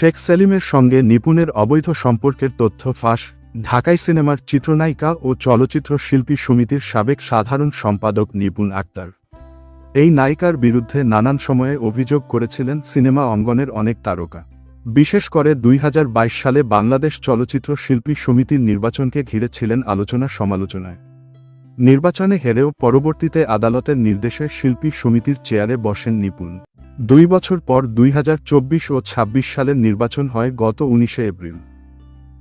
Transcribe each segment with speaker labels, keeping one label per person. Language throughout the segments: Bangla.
Speaker 1: শেখ সেলিমের সঙ্গে নিপুণের অবৈধ সম্পর্কের তথ্য ফাঁস, ঢাকাই সিনেমার চিত্রনায়িকা ও চলচ্চিত্র শিল্পী সমিতির সাবেক সাধারণ সম্পাদক নিপুণ আক্তার। এই নায়িকার বিরুদ্ধে নানান সময়ে অভিযোগ করেছিলেন সিনেমা অঙ্গনের অনেক তারকা। বিশেষ করে দুই হাজার বাইশ সালে বাংলাদেশ চলচ্চিত্র শিল্পী সমিতির নির্বাচনকে ঘিরে ছিলেন আলোচনা সমালোচনায়। নির্বাচনে হেরেও পরবর্তীতে আদালতের নির্দেশে শিল্পী সমিতির চেয়ারে বসেন নিপুণ। দুই বছর পর দুই হাজার চব্বিশ ও ২৬ সালের নির্বাচন হয় গত উনিশে এপ্রিল।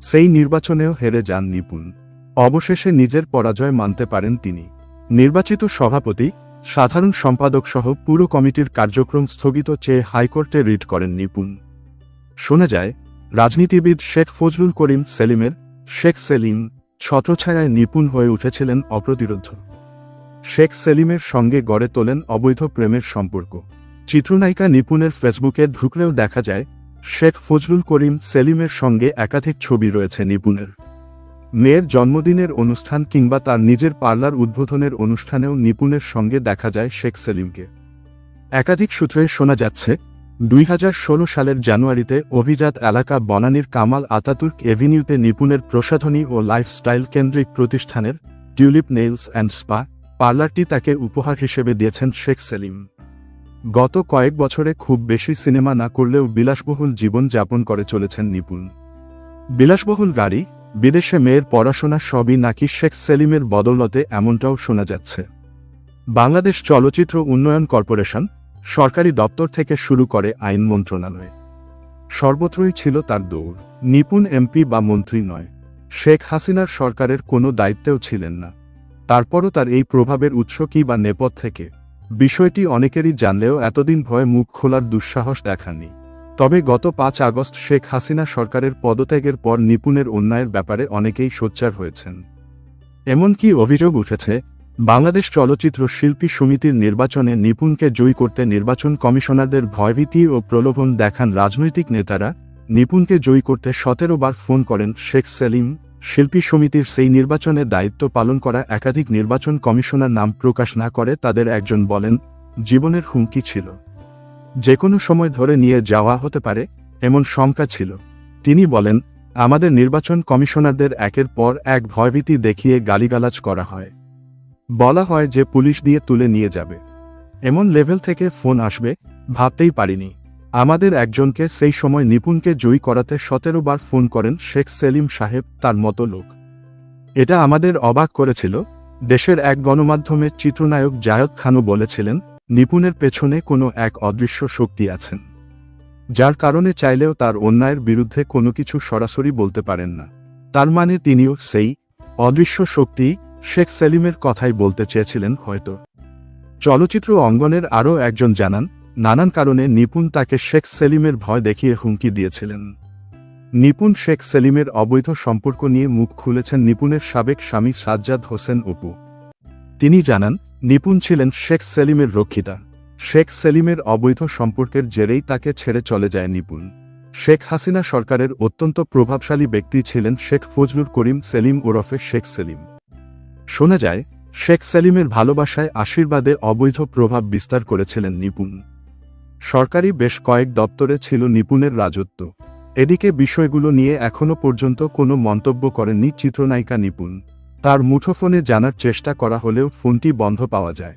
Speaker 1: সেই নির্বাচনেও হেরে যান নিপুণ। অবশেষে নিজের পরাজয় মানতে পারেন তিনি। নির্বাচিত সভাপতি, সাধারণ সম্পাদক সহ পুরো কমিটির কার্যক্রম স্থগিত চেয়ে হাইকোর্টে রিট করেন নিপুণ। শোনা যায়, রাজনীতিবিদ শেখ ফজলুল করিম সেলিমের শেখ সেলিম ছত্রছায়ায় নিপুণ হয়ে উঠেছিলেন অপ্রতিরোধ। শেখ সেলিমের সঙ্গে গড়ে তোলেন অবৈধ প্রেমের সম্পর্ক। চিত্রনায়িকা নিপুণের ফেসবুকে ঢুকলেও দেখা যায়, শেখ ফজলুল করিম সেলিমের সঙ্গে একাধিক ছবি রয়েছে নিপুণের। মেয়ের জন্মদিনের অনুষ্ঠান কিংবা তার নিজের পার্লার উদ্বোধনের অনুষ্ঠানেও নিপুণের সঙ্গে দেখা যায় শেখ সেলিমকে। একাধিক সূত্রে শোনা যাচ্ছে, দুই হাজার ষোলো সালের জানুয়ারিতে অভিজাত এলাকা বনানীর কামাল আতাতুর্ক এভিনিউতে নিপুণের প্রসাধনী ও লাইফস্টাইল কেন্দ্রিক প্রতিষ্ঠানের টিউলিপ নেইলস অ্যান্ড স্পা পার্লারটি তাকে উপহার হিসেবে দিয়েছেন শেখ সেলিম। গত কয়েক বছরে খুব বেশি সিনেমা না করলেও বিলাসবহুল জীবন যাপন করে চলেছেন নিপুণ। বিলাসবহুল গাড়ি, বিদেশে মেয়ের পড়াশোনা সবই নাকি শেখ সেলিমের বদৌলতে এমনটাও শোনা যাচ্ছে। বাংলাদেশ চলচ্চিত্র উন্নয়ন কর্পোরেশন, সরকারি দপ্তর থেকে শুরু করে আইন মন্ত্রণালয়। সর্বত্রই ছিল তার দৌড়, নিপুণ এমপি বা মন্ত্রী নয়। শেখ হাসিনার সরকারের কোনো দায়িত্বেও ছিলেন না। তারপরও তার এই প্রভাবের উৎস কি বা নেপথ থেকে বিষয়টি অনেকেরই জানলেও এতদিন ভয়ে মুখ খোলার দুঃসাহস দেখাননি। তবে গত পাঁচ আগস্ট শেখ হাসিনা সরকারের পদত্যাগের পর নিপুণের অন্যায়ের ব্যাপারে অনেকেই সোচ্চার হয়েছেন। এমনকি অভিযোগ উঠেছে, বাংলাদেশ চলচ্চিত্র শিল্পী সমিতির নির্বাচনে নিপুণকে জয়ী করতে নির্বাচন কমিশনারদের ভয়ভীতি ও প্রলোভন দেখান রাজনৈতিক নেতারা। নিপুণকে জয়ী করতে সতেরো বার ফোন করেন শেখ সেলিম। শিল্পী সমিতির সেই নির্বাচনে দায়িত্ব পালন করা একাধিক নির্বাচন কমিশনার নাম প্রকাশ না করে তাদের একজন বলেন, জীবনের হুমকি ছিল। যে কোনো সময় ধরে নিয়ে যাওয়া হতে পারে, এমন শঙ্কা ছিল। তিনি বলেন, আমাদের নির্বাচন কমিশনারদের একের পর এক ভয়ভীতি দেখিয়ে গালিগালাজ করা হয়। বলা হয় যে পুলিশ দিয়ে তুলে নিয়ে যাবে। এমন লেভেল থেকে ফোন আসবে, ভাবতেই পারিনি। আমাদের একজনকে সেই সময় নিপুণকে জয়ী করাতে সতেরো বার ফোন করেন শেখ সেলিম সাহেব, তার মতো লোক। এটা আমাদের অবাক করেছিল। দেশের এক গণমাধ্যমে চিত্রনায়ক জায়দ খানও বলেছিলেন, নিপুণের পেছনে কোনো এক অদৃশ্য শক্তি আছেন। যার কারণে চাইলেও তার অন্যায়ের বিরুদ্ধে কোনো কিছু সরাসরি বলতে পারেন না। তার মানে তিনিও সেই অদৃশ্য শক্তি শেখ সেলিমের কথাই বলতে চেয়েছিলেন হয়তো। চলচ্চিত্র অঙ্গনের আরও একজন জানান নানান কারণে নিপুণ তাকে শেখ সেলিমের ভয় দেখিয়ে হুমকি দিয়েছিলেন। নিপুণ শেখ সেলিমের অবৈধ সম্পর্ক নিয়ে মুখ খুলেছেন নিপুণের সাবেক স্বামী সাজ্জাদ হোসেন অপু। তিনি জানান, নিপুণ ছিলেন শেখ সেলিমের রক্ষিতা। শেখ সেলিমের অবৈধ সম্পর্কের জেরেই তাকে ছেড়ে চলে যায় নিপুণ। শেখ হাসিনা সরকারের অত্যন্ত প্রভাবশালী ব্যক্তি ছিলেন শেখ ফজলুর করিম সেলিম ওরফে শেখ সেলিম। শোনা যায়, শেখ সেলিমের ভালোবাসায় আশীর্বাদে অবৈধ প্রভাব বিস্তার করেছিলেন নিপুণ। সরকারি বেশ কয়েক দপ্তরে ছিল নিপুণের রাজত্ব। এদিকে বিষয়গুলো নিয়ে এখনও পর্যন্ত কোনো মন্তব্য করেননি চিত্রনায়িকা নিপুণ। তার মুঠোফোনে জানার চেষ্টা করা হলেও ফোনটি বন্ধ পাওয়া যায়।